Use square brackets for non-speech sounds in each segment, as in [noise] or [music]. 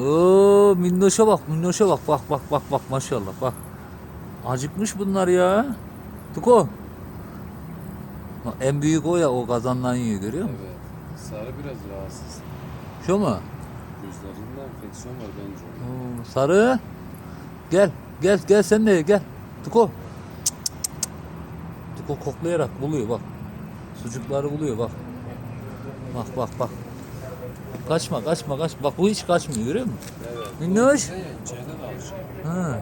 Oo minnoşa bak minnoşa bak bak bak bak bak maşallah bak. Acıkmış bunlar ya. Tuko. En büyük o ya o kazandan yiyor görüyor musun? Evet. Sarı biraz rahatsız. Şu mu? Gözlerinde enfeksiyon var bence. Oo, sarı. Gel gel gel sen de gel. Tuko. Tuko koklayarak buluyor bak. Sucukları buluyor bak. Bak bak bak. Kaçma kaçma kaç. Bak bu hiç kaçmıyor görüyor musun? Evet. Minnoş. De alışıyor. Ha.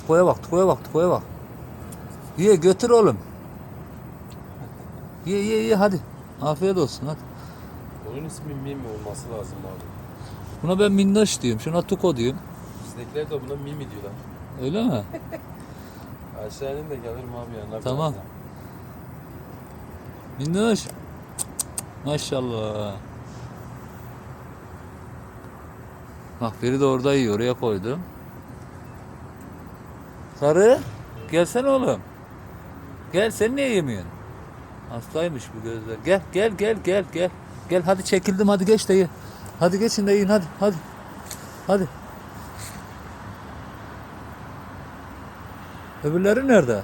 Tukoya bak, tukoya bak, tukoya bak. Ye götür oğlum. Ye ye ye hadi. Afiyet olsun hadi. Onun ismi Mimi olması lazım abi. Buna ben minnoş diyorum. Şuna tuko diyorum. Bizdekiler de buna Mimi diyorlar. Öyle mi? [laughs] Aşağının da gelirim abi yanına. Tamam. Minnoş. Maşallah. Bak biri de orada yiyor. Oraya koydum. Sarı. Gelsene oğlum. Gel sen niye yemiyorsun? Hastaymış bu gözler. Gel gel gel gel gel. Gel hadi çekildim hadi geç de ye. Hadi geçin de yiyin hadi hadi. Hadi. Öbürleri nerede?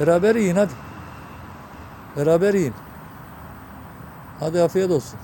Beraber yiyin hadi. Beraber yiyin. Hadi afiyet olsun.